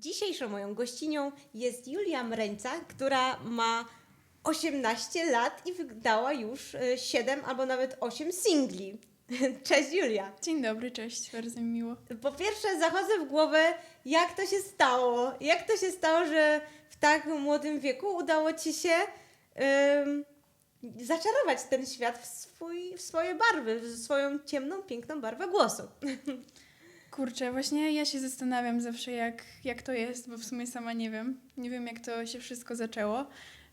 Dzisiejszą moją gościnią jest Julia Mreńca, która ma 18 lat i wydała już 7 albo nawet 8 singli. Cześć Julia. Dzień dobry, cześć, bardzo mi miło. Po pierwsze zachodzę w głowę, jak to się stało? Jak to się stało, że w tak młodym wieku udało Ci się ym, zaczarować ten świat w, swój, w swoje barwy, w swoją ciemną, piękną barwę głosu? Kurczę, właśnie ja się zastanawiam zawsze, jak, jak to jest, bo w sumie sama nie wiem. Nie wiem, jak to się wszystko zaczęło.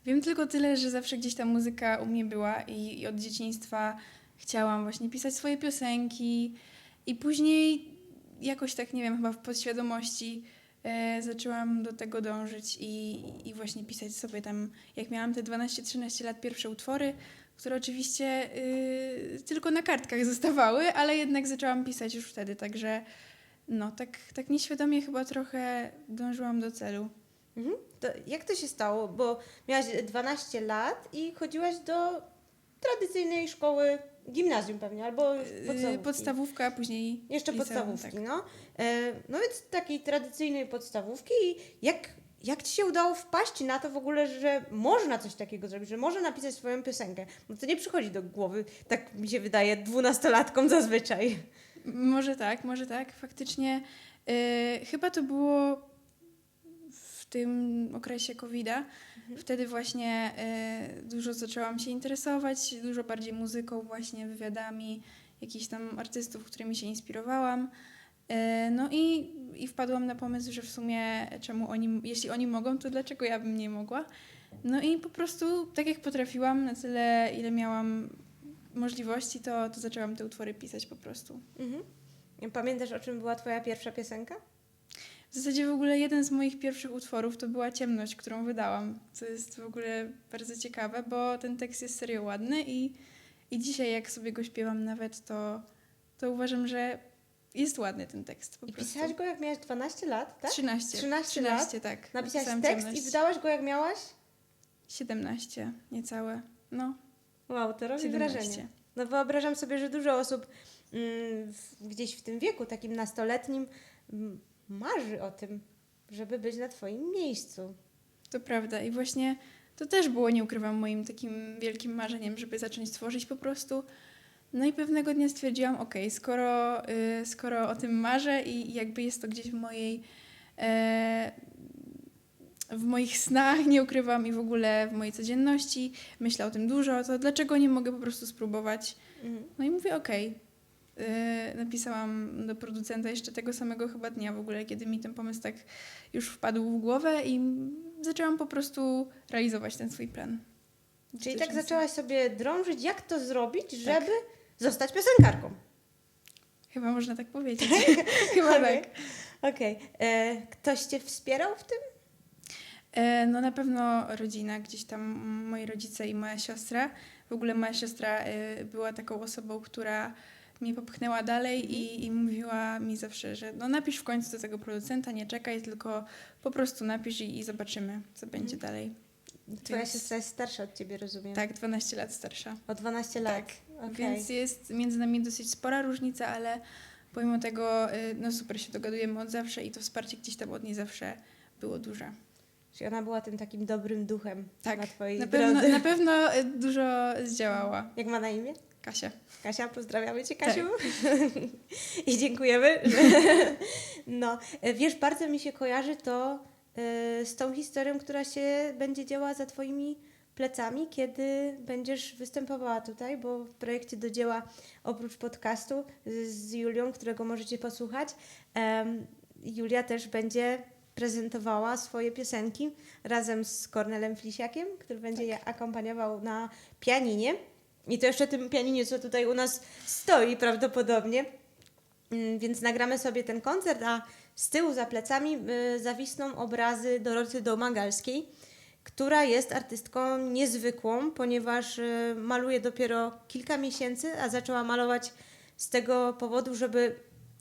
Wiem tylko tyle, że zawsze gdzieś ta muzyka u mnie była i, i od dzieciństwa chciałam właśnie pisać swoje piosenki i później jakoś tak, nie wiem, chyba w podświadomości e, zaczęłam do tego dążyć i, i właśnie pisać sobie tam, jak miałam te 12-13 lat, pierwsze utwory, które oczywiście y, tylko na kartkach zostawały, ale jednak zaczęłam pisać już wtedy, także no, tak, tak nieświadomie chyba trochę dążyłam do celu. Mhm. To jak to się stało? Bo miałaś 12 lat i chodziłaś do tradycyjnej szkoły, gimnazjum pewnie, albo podstawówki. Y, Podstawówka, później Jeszcze liceum, podstawówki, tak. no. E, no więc takiej tradycyjnej podstawówki. I jak, jak Ci się udało wpaść na to w ogóle, że można coś takiego zrobić, że można napisać swoją piosenkę? Bo to nie przychodzi do głowy, tak mi się wydaje, dwunastolatkom zazwyczaj. Może tak, może tak. Faktycznie y, chyba to było w tym okresie COVID-a. Wtedy właśnie y, dużo zaczęłam się interesować, dużo bardziej muzyką, właśnie wywiadami jakichś tam artystów, którymi się inspirowałam. Y, no i, i wpadłam na pomysł, że w sumie czemu oni, jeśli oni mogą, to dlaczego ja bym nie mogła? No i po prostu tak jak potrafiłam, na tyle ile miałam możliwości, to, to zaczęłam te utwory pisać po prostu. Mhm. Pamiętasz, o czym była Twoja pierwsza piosenka? W zasadzie w ogóle jeden z moich pierwszych utworów to była Ciemność, którą wydałam, co jest w ogóle bardzo ciekawe, bo ten tekst jest serio ładny i, i dzisiaj jak sobie go śpiewam nawet, to, to uważam, że jest ładny ten tekst po I prostu. pisałaś go, jak miałaś 12 lat, tak? 13. 13 13 tak. Napisałaś Napisałam tekst Ciemność. i wydałaś go, jak miałaś? 17, niecałe. No, Wow, to robi 17. wrażenie. No wyobrażam sobie, że dużo osób mm, w, gdzieś w tym wieku, takim nastoletnim, marzy o tym, żeby być na Twoim miejscu. To prawda i właśnie to też było, nie ukrywam, moim takim wielkim marzeniem, żeby zacząć tworzyć po prostu. No i pewnego dnia stwierdziłam, ok, skoro, y, skoro o tym marzę i jakby jest to gdzieś w mojej e, w moich snach, nie ukrywam, i w ogóle w mojej codzienności, myślę o tym dużo, to dlaczego nie mogę po prostu spróbować? Mhm. No i mówię, okej. Yy, Napisałam do producenta jeszcze tego samego chyba dnia w ogóle, kiedy mi ten pomysł tak już wpadł w głowę i zaczęłam po prostu realizować ten swój plan. Czyli tak zaczęłaś sobie drążyć, jak to zrobić, żeby zostać piosenkarką. Chyba można tak powiedzieć. chyba Okej. tak. Okej. E, Ktoś Cię wspierał w tym? E, No na pewno rodzina, gdzieś tam moi rodzice i moja siostra. W ogóle moja siostra e, była taką osobą, która mnie popchnęła dalej i, i mówiła mi zawsze, że no napisz w końcu do tego producenta, nie czekaj, tylko po prostu napisz i, i zobaczymy, co będzie dalej. Twoja Więc- siostra jest starsza od Ciebie, rozumiem? Tak, 12 lat starsza. O 12 lat. Okej. Więc jest między nami dosyć spora różnica, ale pomimo tego y, no super się dogadujemy od zawsze i to wsparcie gdzieś tam od niej zawsze było duże. Czyli ona była tym takim dobrym duchem Tak, na Twojej Na drodze. pewno, na pewno y, dużo zdziałała. Jak ma na imię? Kasia. Kasia, pozdrawiamy Cię, Tak. Kasiu. I dziękujemy. No, wiesz, bardzo mi się kojarzy to e, z tą historią, która się będzie działa za Twoimi plecami, kiedy będziesz występowała tutaj, bo w projekcie do dzieła oprócz podcastu z, Julią, którego możecie posłuchać, Julia też będzie prezentowała swoje piosenki razem z Kornelem Flisiakiem, który będzie je akompaniował na pianinie. I to jeszcze tym pianinie, co tutaj u nas stoi prawdopodobnie. Mm, Więc nagramy sobie ten koncert, a z tyłu za plecami y, zawisną obrazy Doroty Domagalskiej, która jest artystką niezwykłą, ponieważ y, maluje dopiero kilka miesięcy, a zaczęła malować z tego powodu, żeby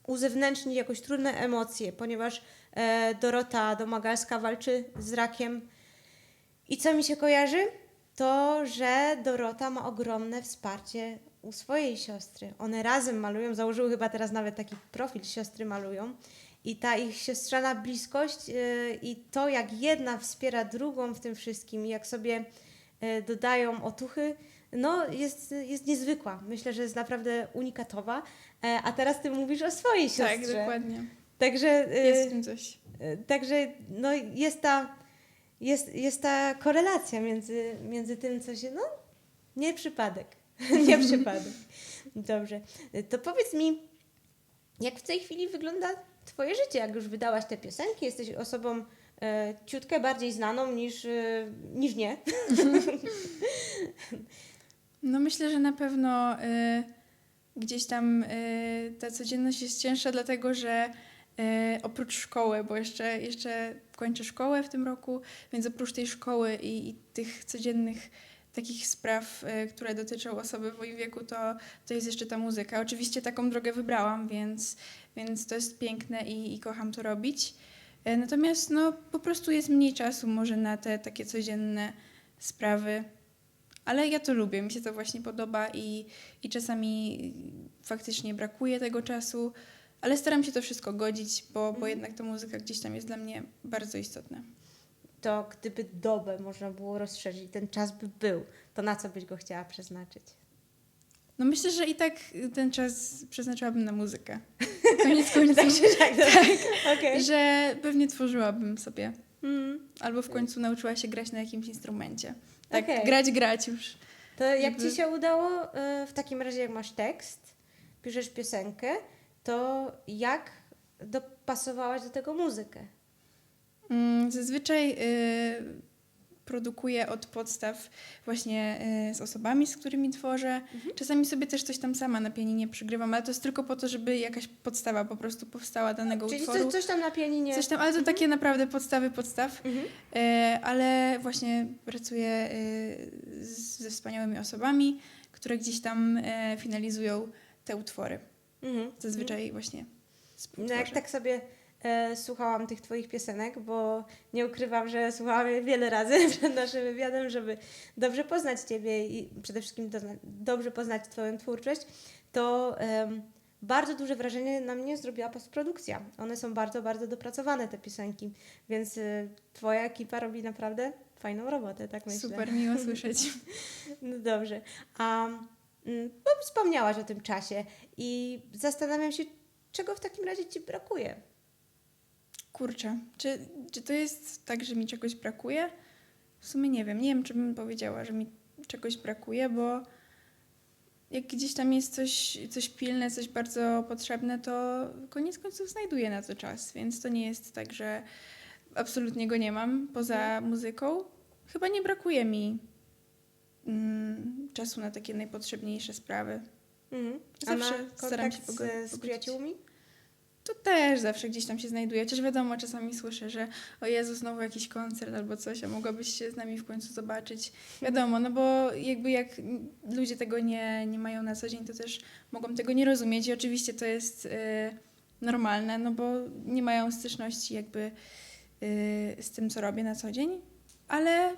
uzewnętrznić jakoś trudne emocje, ponieważ e, Dorota Domagalska walczy z rakiem. I co mi się kojarzy? To, że Dorota ma ogromne wsparcie u swojej siostry. One razem malują, założyły chyba teraz nawet taki profil siostry malują. i ta ich siostrzana bliskość y, i to, jak jedna wspiera drugą w tym wszystkim, jak sobie y, dodają otuchy, no jest, jest niezwykła. Myślę, że jest naprawdę unikatowa. E, A teraz ty mówisz o swojej siostrze. Tak, dokładnie. Także, y, Jest w tym coś. y, także no jest ta, jest, jest ta korelacja między, między tym, co się, no nie przypadek, nie przypadek. Dobrze, to powiedz mi, jak w tej chwili wygląda twoje życie, jak już wydałaś te piosenki, jesteś osobą e, ciutkę bardziej znaną niż, e, niż nie. No myślę, że na pewno y, gdzieś tam y, ta codzienność jest cięższa, dlatego że y, oprócz szkoły, bo jeszcze, jeszcze kończę szkołę w tym roku, więc oprócz tej szkoły i, i tych codziennych takich spraw, y, które dotyczą osoby w moim wieku, to, to jest jeszcze ta muzyka. Oczywiście taką drogę wybrałam, więc, więc to jest piękne i, i kocham to robić. Y, Natomiast no, po prostu jest mniej czasu może na te takie codzienne sprawy. Ale ja to lubię, mi się to właśnie podoba i, i czasami faktycznie brakuje tego czasu, ale staram się to wszystko godzić, bo, bo jednak ta muzyka gdzieś tam jest dla mnie bardzo istotna. To gdyby dobę można było rozszerzyć, ten czas by był, to na co byś go chciała przeznaczyć? No myślę, że i tak ten czas przeznaczyłabym na muzykę. Koniec końców. Tak się tak, tak. Okej. Że pewnie tworzyłabym sobie. Mm. Albo w końcu nauczyła się grać na jakimś instrumencie. Tak, Okej. grać, grać już. To jak ci się udało, y, w takim razie jak masz tekst, piszesz piosenkę, to jak dopasowałaś do tego muzykę? Mm, Zazwyczaj y, produkuję od podstaw właśnie y, z osobami, z którymi tworzę. Czasami sobie też coś tam sama na pianinie przygrywam, ale to jest tylko po to, żeby jakaś podstawa po prostu powstała danego Czyli utworu. coś, coś tam na pianinie. Coś tam, ale to takie naprawdę podstawy podstaw. Mhm. E, ale właśnie pracuję z, ze wspaniałymi osobami, które gdzieś tam finalizują te utwory. Mhm. Zazwyczaj właśnie No jak tak sobie e, słuchałam tych Twoich piosenek, bo nie ukrywam, że słuchałam je wiele razy przed naszym wywiadem, żeby dobrze poznać Ciebie i przede wszystkim dobrze poznać Twoją twórczość, to bardzo duże wrażenie na mnie zrobiła postprodukcja. One są bardzo, bardzo dopracowane, te piosenki, więc e, Twoja ekipa robi naprawdę fajną robotę, tak myślę. Super, miło słyszeć. No dobrze. A mm, bo wspomniałaś o tym czasie i zastanawiam się, czego w takim razie Ci brakuje? Kurczę, czy, czy to jest tak, że mi czegoś brakuje? W sumie nie wiem. Nie wiem, czy bym powiedziała, że mi czegoś brakuje, bo jak gdzieś tam jest coś, coś pilne, coś bardzo potrzebne, to koniec końców znajduję na to czas, więc to nie jest tak, że absolutnie go nie mam poza muzyką. Chyba nie brakuje mi mm, czasu na takie najpotrzebniejsze sprawy. Mhm. A Zawsze na staram się kontakt pogo- z, pogodzić. przyjaciółmi? To też zawsze gdzieś tam się znajduje. Chociaż wiadomo, czasami słyszę, że o Jezu, znowu jakiś koncert albo coś, a mogłabyś się z nami w końcu zobaczyć. Wiadomo, no bo jakby jak ludzie tego nie, nie mają na co dzień, to też mogą tego nie rozumieć i oczywiście to jest y, normalne, no bo nie mają styczności jakby y, z tym, co robię na co dzień, ale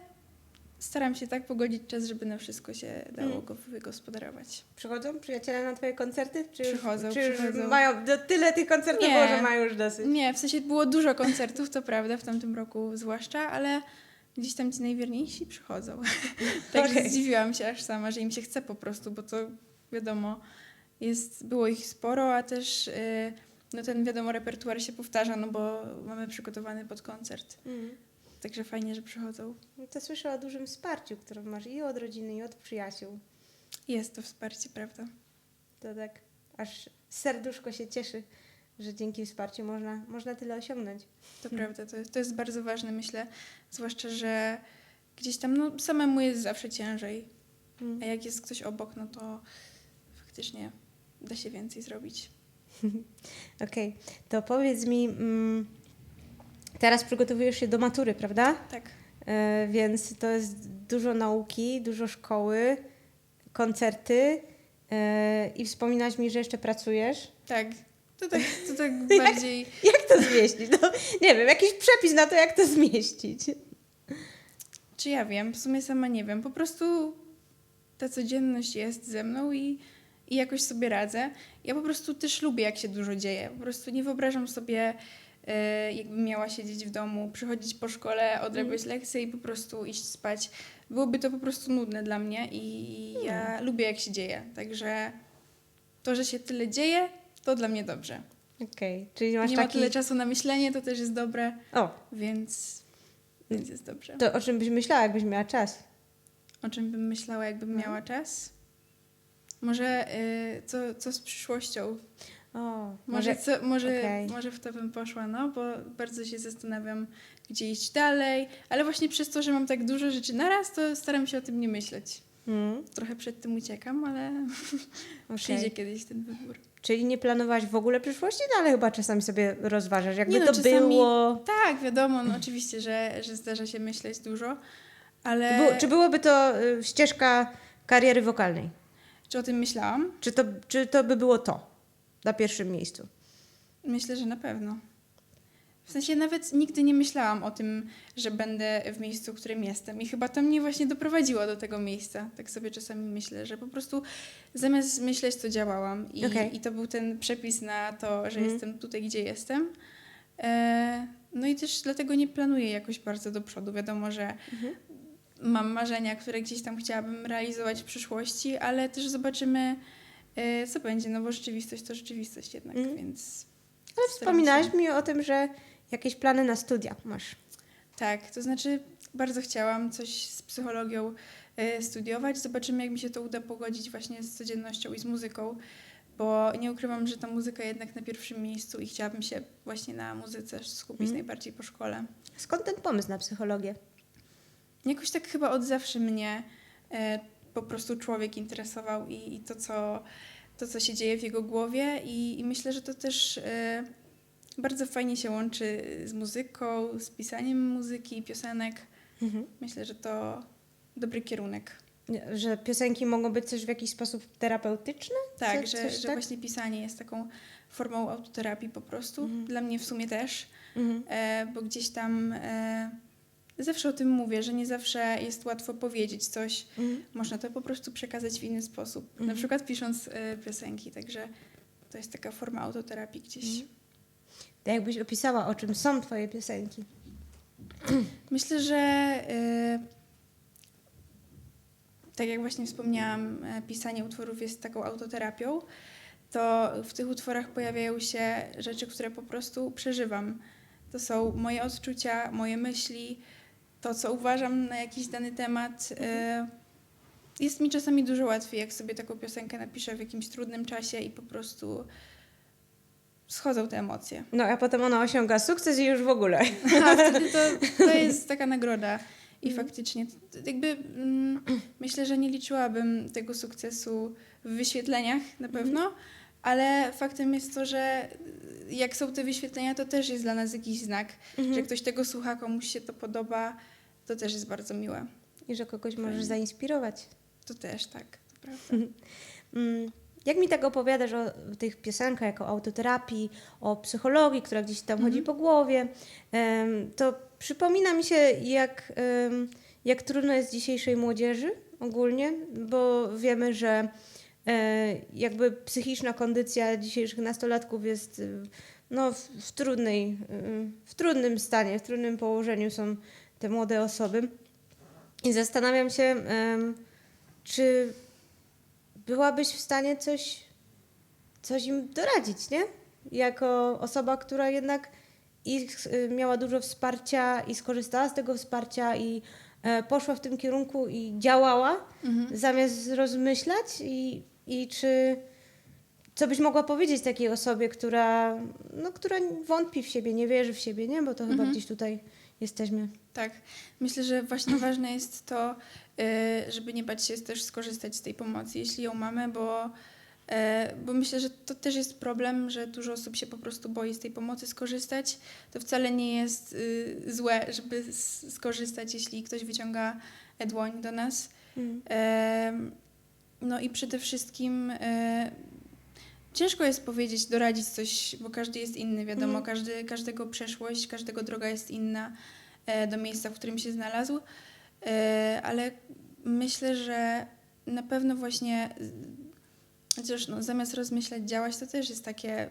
staram się tak pogodzić czas, żeby na wszystko się dało Mm. go wygospodarować. Przychodzą przyjaciele na Twoje koncerty? Czy już- Przychodzą, czy już przychodzą. mają do, tyle tych koncertów, Nie. że mają już dosyć? Nie, w sensie było dużo koncertów, to prawda, w tamtym roku zwłaszcza, ale gdzieś tam ci najwierniejsi przychodzą. Także Okej. zdziwiłam się aż sama, że im się chce po prostu, bo to wiadomo, jest, było ich sporo, a też yy, no ten wiadomo repertuar się powtarza, no bo mamy przygotowany pod koncert. Mhm. Także fajnie, że przychodzą. No to słyszę o dużym wsparciu, które masz i od rodziny, i od przyjaciół. Jest to wsparcie, prawda? To tak aż serduszko się cieszy, że dzięki wsparciu można, można tyle osiągnąć. To Hmm. prawda, to, jest- to jest bardzo ważne, myślę. Zwłaszcza, że gdzieś tam no, samemu jest zawsze ciężej. Mhm. A jak jest ktoś obok, no to faktycznie da się więcej zrobić. Okej, to powiedz mi, mm, teraz przygotowujesz się do matury, prawda? Tak. E, więc to jest dużo nauki, dużo szkoły, koncerty e, i wspominałaś mi, że jeszcze pracujesz. Tak. To tak, to tak bardziej. Jak to zmieścić? No, nie wiem, jakiś przepis na to, jak to zmieścić. Czy ja wiem? W sumie sama nie wiem. Po prostu ta codzienność jest ze mną i, i jakoś sobie radzę. Ja po prostu też lubię, jak się dużo dzieje. Po prostu nie wyobrażam sobie, e, jakbym miała siedzieć w domu, przychodzić po szkole, odrabiać lekcje i po prostu iść spać. Byłoby to po prostu nudne dla mnie i ja lubię, jak się dzieje. Także to, że się tyle dzieje, to dla mnie dobrze. Okej, czyli masz nie ma taki... tyle czasu na myślenie, to też jest dobre, O, więc, więc jest dobrze. to o czym byś myślała, jakbyś miała czas? O czym bym myślała, jakbym No. miała czas? Może y, co, co z przyszłością? O, Może, co, może, okej. może w to bym poszła, no, bo bardzo się zastanawiam, gdzie iść dalej, ale właśnie przez to, że mam tak dużo rzeczy naraz, to staram się o tym nie myśleć. Mm, Trochę przed tym uciekam, ale okej. przyjdzie kiedyś ten wybór. Czyli nie planowałaś w ogóle przyszłości, no ale chyba czasami sobie rozważasz, jakby Nie no, to czasami- było... Tak, wiadomo, no, oczywiście, że, że zdarza się myśleć dużo, ale Czy, było, czy byłoby to y, ścieżka kariery wokalnej? czy o tym myślałam? Czy to, czy to by było to na pierwszym miejscu? Myślę, że na pewno. W sensie nawet nigdy nie myślałam o tym, że będę w miejscu, w którym jestem. I chyba to mnie właśnie doprowadziło do tego miejsca. Tak sobie czasami myślę, że po prostu zamiast myśleć, to działałam. I, Okej. i to był ten przepis na to, że Mhm. jestem tutaj, gdzie jestem. E, no i też dlatego nie planuję jakoś bardzo do przodu. Wiadomo, że Mhm. mam marzenia, które gdzieś tam chciałabym realizować w przyszłości, ale też zobaczymy, co będzie. No bo rzeczywistość to rzeczywistość jednak, Mhm. więc... Ale Staram wspominałaś się. mi o tym, że jakieś plany na studia masz. Tak, to znaczy bardzo chciałam coś z psychologią e, studiować. Zobaczymy, jak mi się to uda pogodzić właśnie z codziennością i z muzyką, bo nie ukrywam, że ta muzyka jednak na pierwszym miejscu i chciałabym się właśnie na muzyce skupić Mhm. najbardziej po szkole. Skąd ten pomysł na psychologię? Jakoś tak chyba od zawsze mnie e, po prostu człowiek interesował i, i to, co, to, co się dzieje w jego głowie i, i myślę, że to też e, bardzo fajnie się łączy z muzyką, z pisaniem muzyki, piosenek. Mhm. Myślę, że to dobry kierunek. Że piosenki mogą być też w jakiś sposób terapeutyczne? Tak, Co- że, coś że tak? właśnie pisanie jest taką formą autoterapii po prostu. Mhm. Dla mnie w sumie też, Mhm. e, bo gdzieś tam e, zawsze o tym mówię, że nie zawsze jest łatwo powiedzieć coś. Mhm. Można to po prostu przekazać w inny sposób. Na Mhm. przykład pisząc e, piosenki, także to jest taka forma autoterapii gdzieś. Mhm. To jakbyś opisała, o czym są twoje piosenki? Myślę, że e, tak jak właśnie wspomniałam, e, pisanie utworów jest taką autoterapią, to w tych utworach pojawiają się rzeczy, które po prostu przeżywam. To są moje odczucia, moje myśli, to co uważam na jakiś dany temat. E, Jest mi czasami dużo łatwiej, jak sobie taką piosenkę napiszę w jakimś trudnym czasie i po prostu schodzą te emocje. No a potem ona osiąga sukces i już w ogóle. A wtedy to, to jest taka nagroda. I faktycznie, jakby mm, myślę, że nie liczyłabym tego sukcesu w wyświetleniach na pewno, ale faktem jest to, że y, jak są te wyświetlenia, to też jest dla nas jakiś znak, że Mhm. ktoś tego słucha, komuś się to podoba, to też jest bardzo miłe. I że kogoś możesz Fajnie. zainspirować. To też tak, to prawda. Mm, Jak mi tak opowiadasz o tych piosenkach jako autoterapii, o psychologii, która gdzieś tam chodzi Mhm. po głowie, to przypomina mi się, jak, jak trudno jest dzisiejszej młodzieży ogólnie, bo wiemy, że jakby psychiczna kondycja dzisiejszych nastolatków jest y, no, w, trudnej, y, w trudnym stanie, w trudnym położeniu są te młode osoby. I zastanawiam się, czy byłabyś w stanie coś, coś im doradzić, nie? Jako osoba, która jednak i y, miała dużo wsparcia i skorzystała z tego wsparcia i e, poszła w tym kierunku i działała, Mhm. zamiast rozmyślać i, i czy co byś mogła powiedzieć takiej osobie, która, no, która wątpi w siebie, nie wierzy w siebie, nie? Bo to chyba Mhm. gdzieś tutaj jesteśmy. Tak. Myślę, że właśnie ważne jest to, y, żeby nie bać się też skorzystać z tej pomocy, jeśli ją mamy, bo, bo myślę, że to też jest problem, że dużo osób się po prostu boi z tej pomocy skorzystać. To wcale nie jest y, złe, żeby skorzystać, jeśli ktoś wyciąga dłoń do nas. Mm. No i przede wszystkim e, ciężko jest powiedzieć, doradzić coś, bo każdy jest inny, wiadomo, Mhm. każdy, każdego przeszłość, każdego droga jest inna e, do miejsca, w którym się znalazł, E, ale myślę, że na pewno właśnie Chociaż no, zamiast rozmyślać, działać, to też jest takie.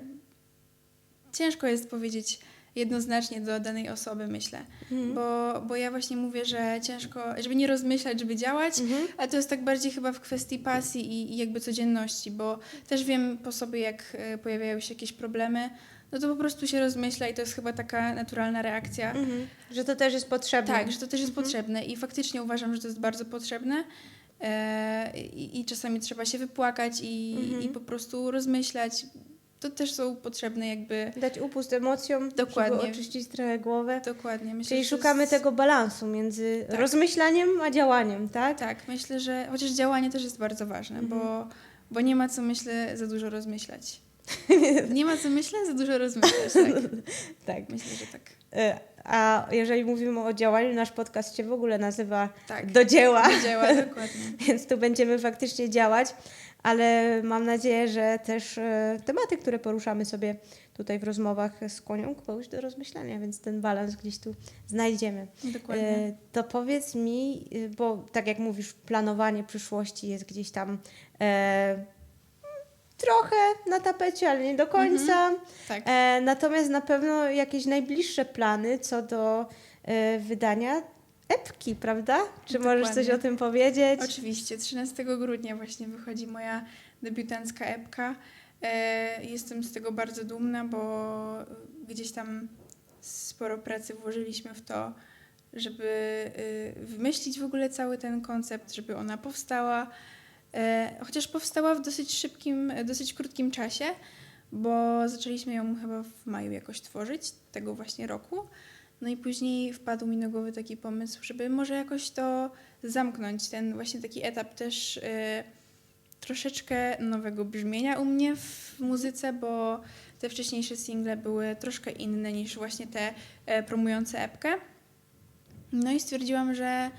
Ciężko jest powiedzieć jednoznacznie do danej osoby, myślę. Mhm. Bo, bo ja właśnie mówię, że ciężko, żeby nie rozmyślać, żeby działać, Mhm. ale to jest tak bardziej chyba w kwestii pasji i, i jakby codzienności, bo też wiem po sobie, jak e, pojawiają się jakieś problemy, no to po prostu się rozmyśla i to jest chyba taka naturalna reakcja. Mhm. Że to też jest potrzebne. Tak, że to też jest Mhm. potrzebne i faktycznie uważam, że to jest bardzo potrzebne. E, i, I czasami trzeba się wypłakać i, Mhm. i po prostu rozmyślać. To też są potrzebne jakby. Dać upust emocjom, Dokładnie. żeby oczyścić trochę głowę. Dokładnie. Myślę, Czyli szukamy jest- tego balansu między Tak. rozmyślaniem a działaniem, tak? Tak, myślę, że chociaż działanie też jest bardzo ważne, Mhm. bo, bo nie ma co, myślę, za dużo rozmyślać. nie ma co, myślę, za dużo rozmyślać. Tak. tak. Myślę, że tak. E, A jeżeli mówimy o działaniu, nasz podcast się w ogóle nazywa Tak. Do dzieła, Do dzieła, dokładnie. więc tu będziemy faktycznie działać, ale mam nadzieję, że też e, tematy, które poruszamy sobie tutaj w rozmowach skłonią kogoś do rozmyślania, więc ten balans gdzieś tu znajdziemy. Dokładnie. E, To powiedz mi, bo tak jak mówisz, planowanie przyszłości jest gdzieś tam trochę na tapecie, ale nie do końca. tak. E, natomiast na pewno jakieś najbliższe plany co do e, wydania epki, prawda? Czy możesz coś Dokładnie. o tym powiedzieć? Oczywiście, 13 grudnia właśnie wychodzi moja debiutancka epka. E, jestem z tego bardzo dumna, bo gdzieś tam sporo pracy włożyliśmy w to, żeby y, wymyślić w ogóle cały ten koncept, żeby ona powstała. E, chociaż powstała w dosyć szybkim, dosyć krótkim czasie, bo zaczęliśmy ją chyba w maju jakoś tworzyć, tego właśnie roku. No i później wpadł mi na głowę taki pomysł, żeby może jakoś to zamknąć, ten właśnie taki etap też y, troszeczkę nowego brzmienia u mnie w muzyce, bo te wcześniejsze single były troszkę inne niż właśnie te e, promujące epkę. No i stwierdziłam, że e,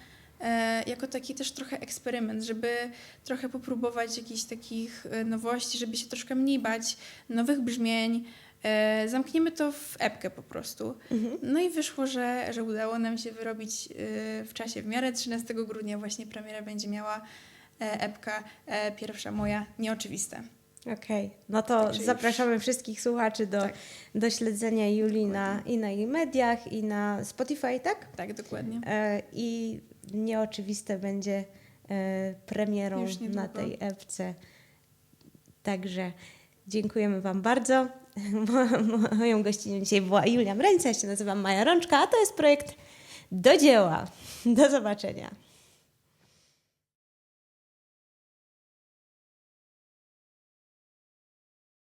jako taki też trochę eksperyment, żeby trochę popróbować jakichś takich e, nowości, żeby się troszkę mniej bać nowych brzmień. E, zamkniemy to w epkę po prostu. Mhm. No i wyszło, że, że udało nam się wyrobić w czasie w miarę 13 grudnia właśnie premiera będzie miała e, epka e, pierwsza moja, nieoczywista. Okej, no to Także już- zapraszamy wszystkich słuchaczy do, Tak. do śledzenia Julii na, i na jej mediach, i na Spotify, tak? Tak, dokładnie. E, I nieoczywiste będzie e, premierą na tej epce. Także dziękujemy Wam bardzo. Mo- Moją gościnią dzisiaj była Julia Mreńca, ja się nazywam Maja Rączka, a to jest projekt Do Dzieła. Do zobaczenia.